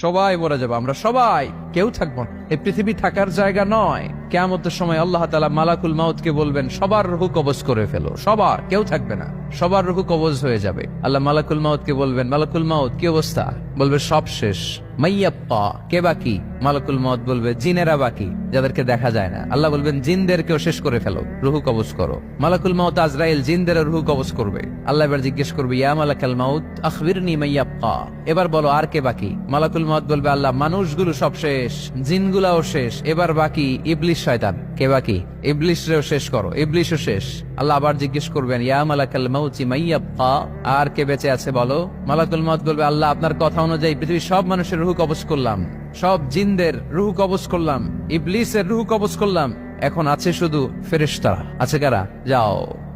সবাই মরে যাব, আমরা সবাই, কেউ থাকব না। এই পৃথিবী থাকার জায়গা নয়। কেমতের সময় আল্লাহ তালা মালাকুল মাউতকে বলবেন, সবার রুহু কবজ করে ফেলো, সবার, কেউ থাকবে না। সবার রুহু কবজ হয়ে যাবে। আল্লাহ মালাকুল মাউতকে বলবেন, মালাকুল মাউত, কি অবস্থা? বলবে, সব শেষ। মাইয়াপ্পা, কে বাকি মালাকুল মত বলবে, জিনেরা বাকি, যাদেরকে দেখা যায় না। আল্লাহ বলবেন, জিনদেরকেও শেষ করে ফেলো, রুহু কবজ করো। মালাকুল মাউত আজরাইল জিনদের রুহু কবজ করবে। আল্লাহ এবার জিজ্ঞেস করবে, ইয়া মালাকাল মাউত আখবিরনি মাইয়াপ্পা এবার বলো, আর কে বাকি? মালাকুল মাউত বলবে, আল্লাহ, মানুষগুলো সব শেষ, জিনগুলাও শেষ, এবার বাকি ইবলিশ শয়তান। কে বাকি? ইবলিশরেও শেষ করো, ইবলিশও শেষ। আল্লাহ আবার জিজ্ঞেস করবেন, ইয়া মালাকাল মাউতি মাইয়াব্বা আর কে বেঁচে আছে বলো? মালাকুল মাউত বলবে, আল্লাহ, আপনার কথা অনুযায়ী পৃথিবীর সব মানুষের রুহু কবজ করলাম। সব জিনদের রুহ কবজ করলাম, ইবলিসের রুহ কবজ করলাম, এখন আছে শুধু ফেরেশতারা। আছে কারা? যাও।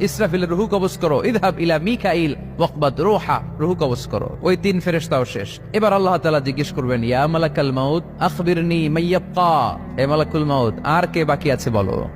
ইসরাফিলের রুহু কবজ করো। ইদহাব ইলা মিখাইল ওয়াকবাদ রোহা, রুহু কবজ করো। ওই তিন ফেরেশতাও শেষ। এবার আল্লাহ তাআলা জিজ্ঞেস করবেন, ইয়া মালাকাল মাউত, আখবিরনি মাইয়াবকা এ মালাকুল আর কে বাকি আছে বলো?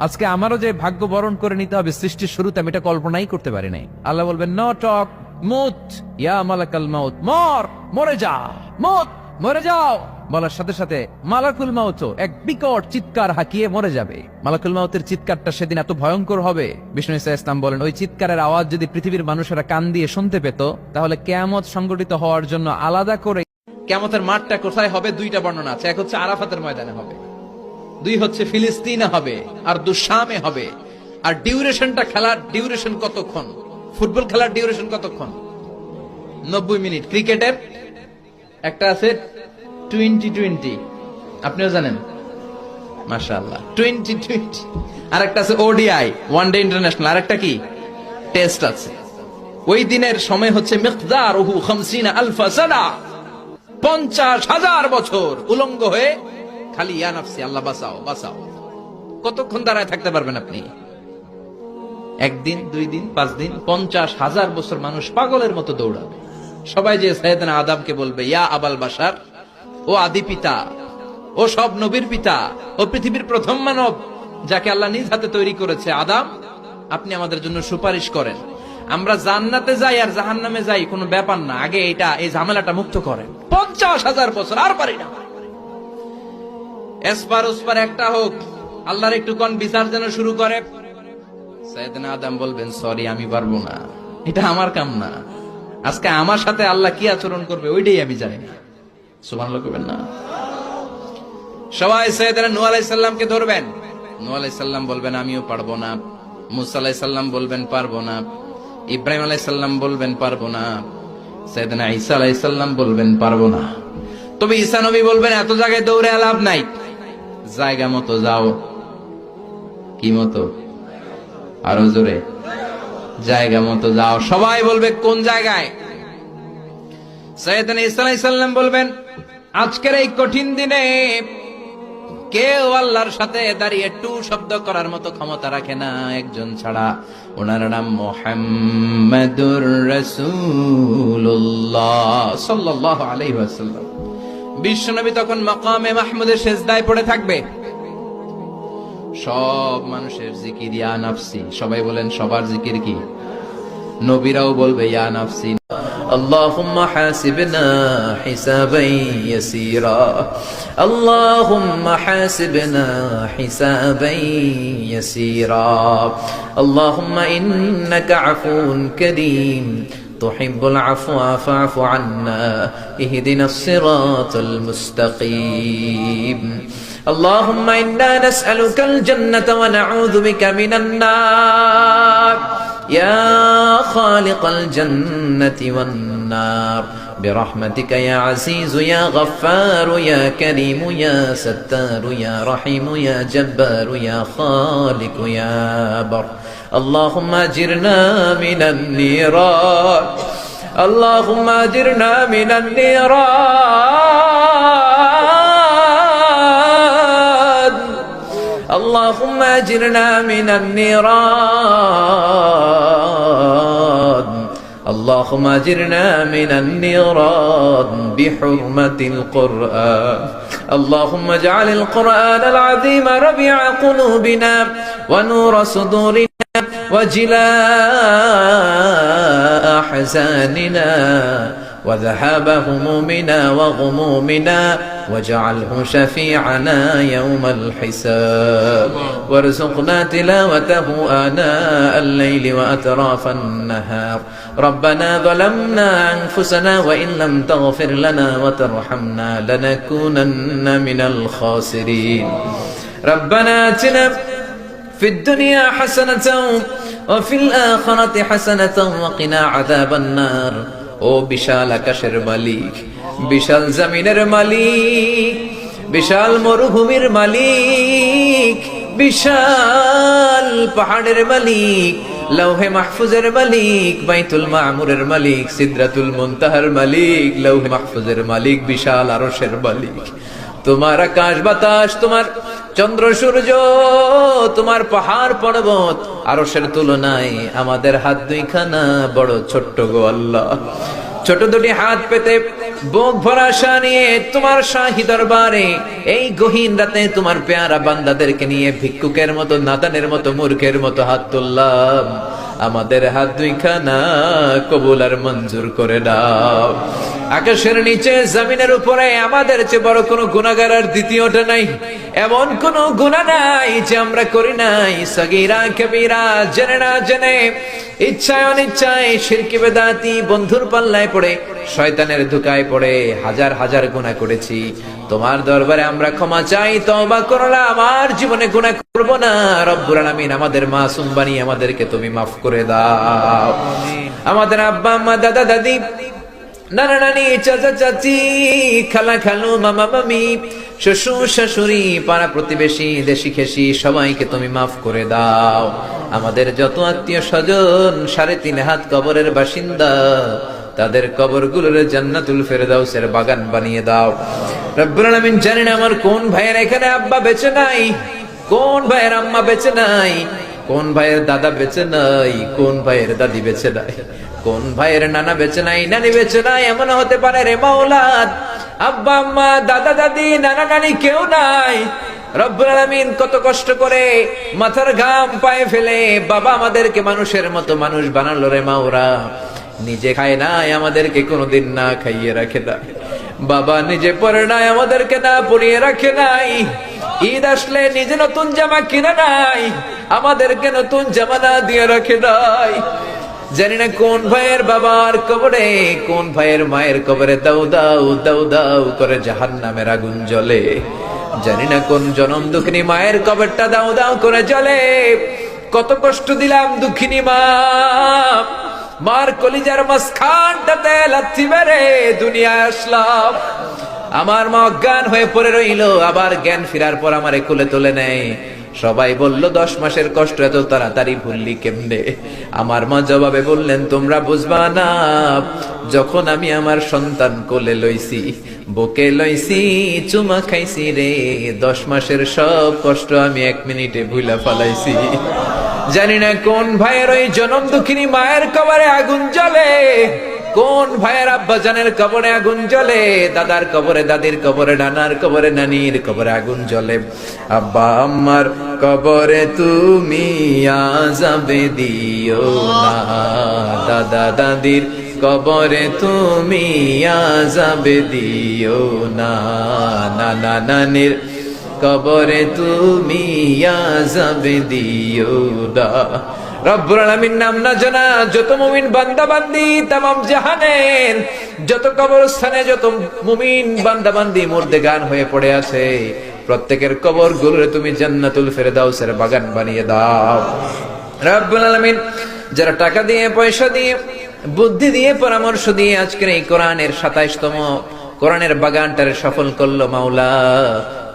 আজকে আমারও যে ভাগ্য বরণ করে নিতে হবে সৃষ্টির শুরুতে, আমি এটা কল্পনাই করতে পারি নাই। আল্লাহ বলবেন মালাকাল মাউতের চিৎকারটা সেদিন এত ভয়ঙ্কর হবে। বলেন, ওই চিৎকারের আওয়াজ যদি পৃথিবীর মানুষেরা কান দিয়ে শুনতে পেত, তাহলে কেয়ামত সংগঠিত হওয়ার জন্য আলাদা করে কেয়ামতের মাঠটা কোথায় হবে দুইটা বর্ণনা আছে। এক হচ্ছে আরাফাতের ময়দানে হবে। দুই হচ্ছে ফিলিস্তিনে হবে আর দুঃসামে হবে। আর ডিউরেশনটা খেলার ডিউরেশন কতক্ষণ? ফুটবল খেলার ডিউরেশন কতক্ষণ? নব্বই মিনিট। ক্রিকেটের একটা আছে টোয়েন্টি টোয়েন্টি আপনিও জানেন? মাশাআল্লাহ। টোয়েন্টি টোয়েন্টি আর একটা আছে ওডিআই ওয়ান ডে ইন্টারন্যাশনাল। আর একটা কি? টেস্ট আছে। ওই দিনের সময় হচ্ছে মিকদার ওহু খামসিনা আলফা পঞ্চাশ হাজার বছর উলঙ্গ হয়ে খালি ইয়া নাফসি, আল্লাহ বাঁচাও বাঁচাও। কতক্ষণ দাঁড়ায় থাকতে পারবেন আপনি? একদিন, দুই দিন, পাঁচ দিন, পঞ্চাশ হাজার বছর মানুষ পাগলের মতো দৌড়াবে। সবাই যে সাইয়েদনা আদামকে বলবে, ইয়া আবাল বাসার ও আদি পিতা, ও সব নবীর পিতা, ও পৃথিবীর প্রথম মানব, যাকে আল্লাহ নিজ হাতে তৈরি করেছে, আদাম, আপনি আমাদের জন্য সুপারিশ করেন। আমরা জান্নাতে যাই আর জাহান্নামে যাই, কোনো ব্যাপার না। আগে এটা, এই ঝামেলাটা মুক্ত করেন। পঞ্চাশ হাজার বছর, আর পারি না। এসপার ওসপার একটা হোক, আল্লাহর একটু কন বিচার যেন শুরু করে। সৈয়দনা আদম বলবেন সরি আমি পারব না। এটা আমার কাম না। আজকে আমার সাথে আল্লাহ কি আচরণ করবে, ওইটাই আমি জানি না। সুবহানাল্লাহ করবেন না। সবাই সৈয়দনা নূহ আলাইহিস সালামকে ধরবেন। নূহ আলাইহিস সালাম বলবেন, আমিও পারব না। মুসা আলাইহিস সালাম বলবেন, পারব না। ইব্রাহিম আলাইহিস সালাম বলবেন, পারব না। সৈয়দনা ঈসা আলাইহিস সালাম বলবেন, পারব না। তবে ঈসা নবী বলবেন, এত জায়গায় দৌড়ে লাভ নাই। জায়গা মতো যাও। কি মতো? আরও জোরে। জায়গা মতো যাও। সবাই বলবে, কোন জায়গায়? সৈয়দনা আলাইহিস বলবেন, আজকের এই কঠিন দিনে কেউ আল্লাহর সাথে দাঁড়িয়ে টু শব্দ করার মতো ক্ষমতা রাখে না একজন ছাড়া। ওনার নাম মোহাম্মদুর রসুল্লাহ সাল্লাল্লাহু আলাইহি বিশ্বনবী তখন মাকামে মাহমুদের শেষদায় পড়ে থাকবে সব মানুষের জিকির ইয়া নাফসি সবাই বলেন সবার জিকির কি নবীরাও বলবে ইয়া নাফসি اللهم حاسبنا حسابا يسيرا اللهم حاسبنا حسابا يسيرا اللهم انك عفو كريم تحب العفو فاعف عنا اهدنا الصراط المستقيم. اللهم إنا نسألك الجنة ونعوذ بك من النار. يا خالق الجنة والنار برحمتك يا عزيز يا غفار يا كريم يا ستار يا رحيم يا جبار يا خالق يا بر. اللهم اجرنا من النيران. اللهم اجرنا من النيران. اللهم اجرنا من النيران. اللهم اجرنا من النيران بحرمة القرآن. اللهم اجعل القرآن العظيم ربيع قلوبنا ونور صدورنا. وجلاء أحزاننا وذهاب همومنا وغمومنا واجعله شفيعنا يوم الحساب. وارزقنا تلاوته آناء الليل وأطراف النهار. ربنا ظلمنا أنفسنا وإن لم تغفر لنا وترحمنا لنكونن من الخاسرين. ربنا آتنا في الدنيا حسنة وفي الآخرة حسنة وقنا عذاب النار ও বিশাল আকাশের মালিক বিশাল জমিনের মালিক বিশাল মরুভূমির মালিক বিশাল পাহাড়ের মালিক লৌহে মাহফুজের মালিক বাইতুল মামুরের মালিক সিদ্রাতুল মুনতাহার মালিক লৌহে মাহফুজের মালিক বিশাল আরশের মালিক তোমার আকাশ বাতাস তোমার চন্দ্র সূর্য, তোমার পাহাড় পর্বত, আরশের তুলনায় আমাদের হাত দুইখানা বড় ছোট্ট গো আল্লাহ। ছোট দুটি হাত পেতে বুক ভরা নিয়ে তোমার শাহী দরবারে এই গহীন রাতে তোমার পেয়ারা বান্দাদেরকে নিয়ে ভিক্ষুকের মতো, নাদানের মতো, মূর্খের মতো হাত তুললাম। আমাদের হাত দুইখানা কবুল আর মঞ্জুর করে দাও। আকাশের নিচে জমিনের উপরে আমাদের চেয়ে বড় কোনো গুণাগার আর দ্বিতীয়টা নাই। এমন কোন গুণা নাই যে আমরা করি নাই। সগিরা কবিরা জেনে না জেনে ইচ্ছায় অনিচ্ছায় শিরকি বেদাতি বন্ধুর পাল্লায় পড়ে শয়তানের ধুকায় পড়ে হাজার হাজার গুণা করেছি। তোমার দরবারে আমরা ক্ষমা চাই তবা করলা আমার জীবনে গুণা করব না। রব্বুর আলামিন আমাদের মাসুম বানিয়ে আমাদেরকে তুমি মাফ করে দাও। আমাদের আব্বা আম্মা দাদা দাদি চাচা চাচি, খালা খালু, মামা মামি, শ্বশুর শাশুড়ি, পাড়া প্রতিবেশী, দেশি খেসি সবাইকে তুমি মাফ করে দাও। আমাদের যত আত্মীয় স্বজন, সাড়ে তিন হাত কবরের বাসিন্দা, তাদের কবর কবরগুলোর জান্নাতুল ফেরদাউসের বাগান বানিয়ে দাও। রব্বুল আলামিন জানেন আমার কোন ভাইয়ের এখানে আব্বা বেঁচে নাই? কোন ভাইয়ের আম্মা বেঁচে নাই? কোন ভাইয়ের দাদা বেঁচে নাই? কোন ভাইয়ের দাদি বেঁচে নাই? কোন ভাইয়ের নানা বেঁচে নাই নানি বেঁচে নাই এমন হতে পারে রে মাওলাদ। আব্বা, আম্মা, দাদা, দাদি, নানা, নানি কেউ নাই। কত কষ্ট করে মাথার ঘাম পায়ে ফেলে বাবা আমাদেরকে মানুষের মতো মানুষ বানালো রে মাওরা। নিজে খায় নাই, আমাদেরকে কোনোদিন না খাইয়ে রাখে নাই বাবা নিজে পরে নাই, আমাদেরকে না পরিয়ে রাখে নাই। ঈদ আসলে নিজে নতুন জামা কিনে নাই, আমাদেরকে নতুন জামা না দিয়ে রাখে নাই। জানি না কোন ভাইয়ের বাবার কবরে, কোন ভাইয়ের মায়ের কবরে দাউ দাউ দাউ দাউ করে জাহান নামের আগুন জ্বলে। জানি না কোন জনম দুঃখিনী মায়ের কবরটা দাউ দাউ করে জ্বলে। কত কষ্ট দিলাম দুঃখিনী মা। মার কলিজার মাঝখানটাতে লাথি মেরে দুনিয়ায় আসলাম। আমার মা অজ্ঞান হয়ে পড়ে রইল, আবার জ্ঞান ফিরার পর আমার কুলে তুলে নেয়। সবাই বলল, দশ মাসের কষ্ট এত তাড়াতাড়ি ভুললি কেমনে? আমার মা জবাবে বললেন, তোমরা বুঝবা না, যখন আমি আমার সন্তান কোলে লইছি, বুকে লইছি, চুমা খাইছি রে, দশ মাসের সব কষ্ট আমি এক মিনিটে ভুলা ফালাইছি। জানি না কোন ভাইয়ের ওই জনম দুঃখিনী মায়ের কবারে আগুন জ্বলে কোন ভাইয়ের আব্বাজানের কবরে আগুন জ্বলে? দাদার কবরে, দাদির কবরে, নানার কবরে, নানির কবরে আগুন জ্বলে। আব্বা, আম্মার কবরে তুমি আজাবে দিও না। দাদা, দাদির কবরে তুমি আজাবে দিও না। নানা, নানির কবরে তুমি আজাবে দিও না। রব্বুল আলামিন নাম না জানা, যত মুমিন বান্দা বান্দি যত কবরস্থানে যত মুমিন বান্দা বান্দি গান হয়ে পড়ে আছে, প্রত্যেকের কবর গুলোরে তুমি জান্নাতুল ফেরদাউসের বাগান বানিয়ে দাও। রব্বুল আলামিন, যারা টাকা দিয়ে, পয়সা দিয়ে, বুদ্ধি দিয়ে, পরামর্শ দিয়ে আজকের এই কোরআনের সাতাইশতম, কোরআনের বাগানটারে সফল করল মাওলা।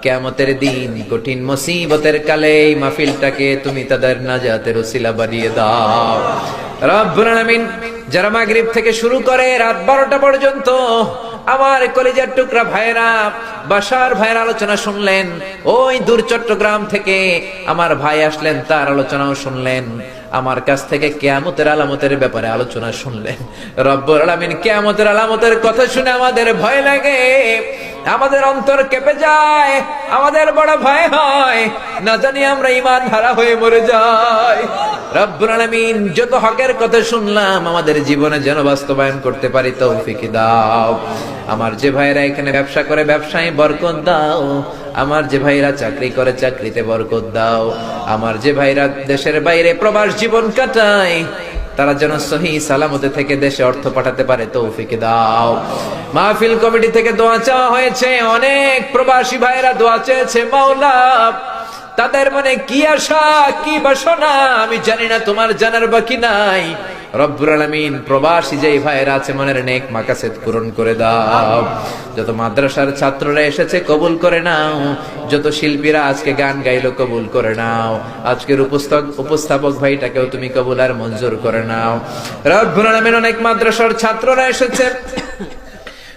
কেমতের দিন, কঠিন মুসিবতের কালে এই মাহফিলটাকে তুমি তাদের নাজাতের ওসিলা বানিয়ে দাও। রব্বুল যারা মাগরিব থেকে শুরু করে রাত বারোটা পর্যন্ত আমার কলেজের টুকরা ভাইরা বাসার ভাইয়ের আলোচনা শুনলেন, ওই দূর চট্টগ্রাম থেকে আমার ভাই আসলেন, তার আলোচনাও শুনলেন। আমার কাছ থেকে কেয়ামতের আলামতের ব্যাপারে আলোচনা শুনলেন রব্বর আলামিন কেয়ামতের আলামতের কথা শুনে আমাদের ভয় লাগে। আমাদের অন্তর কেঁপে যায়, আমাদের বড় ভয় হয়। না জানি আমরা ইমান হারা হয়ে মরে যাই। রব্বুল আলামিন যত হকের কথা শুনলাম, আমাদের জীবনে যেন বাস্তবায়ন করতে পারি তৌফিক দাও। আমার যে ভাইরা এখানে ব্যবসা করে, ব্যবসায় বরকত দাও। আমার যে ভাইরা চাকরি করে, চাকরিতে বরকত দাও। আমার যে ভাইরা দেশের বাইরে প্রবাস জীবন কাটায়, তারা যেন সহি সালামতে থেকে দেশে অর্থ পাঠাতে পারে, তৌফিক দাও। মাহফিল কমিটি থেকে দোয়া চাওয়া হয়েছে। অনেক প্রবাসী ভাইরা দোয়া চেয়েছে মাওলা। তাদের মনে কি আশা, কি বাসনা, আমি জানি না তোমার জানার বাকি নাই। প্রবাসী আছে, মনের পূরণ করে দাও। যত মাদ্রাসার ছাত্ররা এসেছে, কবুল করে নাও। যত শিল্পীরা আজকে গান গাইলো, কবুল করে নাও। আজকের উপস্থাপক উপস্থাপক ভাইটাকেও তুমি কবুল আর মঞ্জুর করে নাও। রব্বুল আলামিন অনেক মাদ্রাসার ছাত্ররা এসেছে।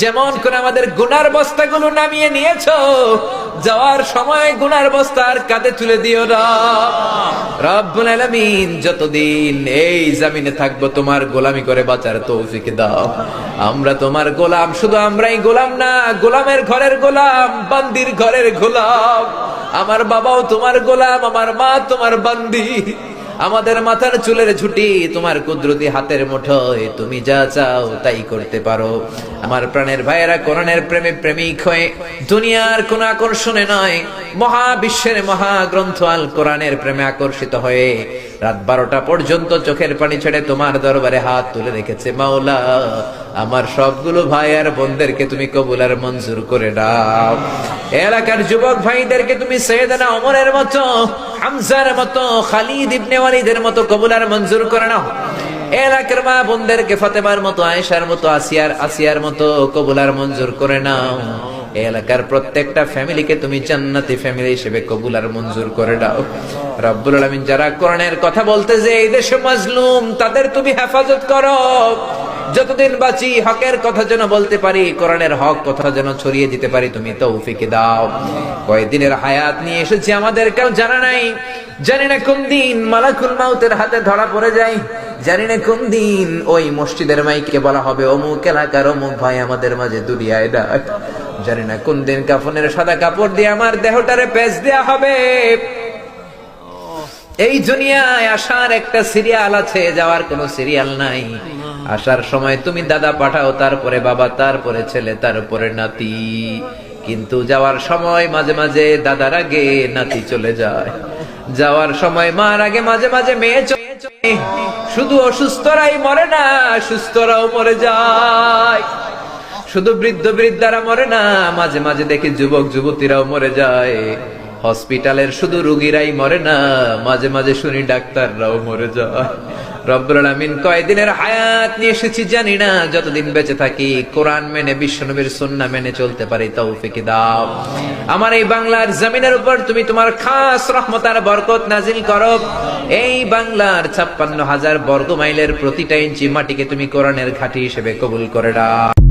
যেমন করে আমাদের গুনার বস্তাগুলো নামিয়ে নিয়েছো, যাওয়ার সময় গুনার বস্তার কাঁধে তুলে দিও রব্বুল যতদিন এই জামিনে থাকব, তোমার গোলামি করে বাঁচার তৌফিক দাও। আমরা তোমার গোলাম, শুধু আমরাই গোলাম না, গোলামের ঘরের গোলাম, বান্দির ঘরের গোলাম। আমার বাবাও তোমার গোলাম, আমার মা তোমার বান্দি। আমাদের মাথার চুলের ঝুটি, তোমার কুদরতি হাতের মুঠোয় তুমি যা চাও তাই করতে পারো। আমার প্রাণের ভাইয়েরা কোরআনের প্রেমে প্রেমিক হয়ে দুনিয়ার কোন আকর্ষণে নয়, মহাবিশ্বের মহাগ্রন্থ আল কোরআনের প্রেমে আকর্ষিত হয়ে রাত বারোটা পর্যন্ত চোখের পানি ছেড়ে তোমার দরবারে হাত তুলে রেখেছে মাওলা। আমার সবগুলো ভাই আর বোনদেরকে তুমি কবুল আর মঞ্জুর করে দাও। এলাকার যুবক ভাইদেরকে তুমি সৈয়দনা ওমরের মতো, হামজার মতো, খালিদ ইবনে ওয়ালিদের মতো কবুল আর মঞ্জুর করে নাও। এলাকার মা বোনদেরকে ফাতেমার মতো, আয়েশার মতো, আসিয়ার আসিয়ার মতো কবুল আর মঞ্জুর করে নাও। এলাকার প্রত্যেকটা ফ্যামিলিকে তুমি জান্নাতি ফ্যামিলি হিসেবে কবুল আর মঞ্জুর করে দাও রব্বুল আলামিন যারা কোরআনের কথা বলতে যে এই দেশে মাজলুম, তাদের তুমি হেফাজত করো। যতদিন বাঁচি, হকের কথা যেন বলতে পারি, কোরআনের হক কথা যেন ছড়িয়ে দিতে পারি, তুমি তৌফিকে দাও। কয়েকদিনের হায়াত নিয়ে এসেছি আমাদের, কেউ জানা নাই? জানি না কোন দিন মালাকুল মাউতের হাতে ধরা পড়ে যায়। জানি না কোন দিন ওই মসজিদের মাইকে বলা হবে, অমুক এলাকার অমুক ভাই আমাদের মাঝে দুনিয়ায় ডাক। জানি না কোন দিন কাফনের সাদা কাপড় দিয়ে আমার দেহটারে পেঁচ দেয়া হবে। এই দুনিয়ায় আসার একটা সিরিয়াল আছে, যাওয়ার কোনো সিরিয়াল নাই। আসার সময় তুমি দাদা পাঠাও, তারপরে বাবা, তারপরে ছেলে, তারপরে নাতি। কিন্তু যাওয়ার সময় মাঝে মাঝে দাদার আগে নাতি চলে যায়। যাওয়ার সময় মার আগে মাঝে মাঝে মেয়ে চলে। শুধু অসুস্থরাই মরে না, সুস্থরাও মরে যায়। শুধু বৃদ্ধ বৃদ্ধারা মরে না, মাঝে মাঝে দেখি যুবক, যুবতীরাও মরে যায়। হসপিটালের শুধু রুগীরাই মরে না, মাঝে মাঝে শুনি ডাক্তাররাও মরে যায়। কয়দিনের হায়াত নিয়ে এসেছি জানি না, যতদিন বেঁচে থাকি কোরআন মেনে, বিশ্বনবীর সুন্নাহ মেনে চলতে পারি তৌফিক দাও। আমার এই বাংলার জমিনের উপর তুমি তোমার খাস রহমতার বরকত নাজিল করো। এই বাংলার ছাপ্পান্ন হাজার বর্গ মাইলের প্রতিটা ইঞ্চি মাটিকে তুমি কোরআনের ঘাঁটি হিসেবে কবুল করে দাও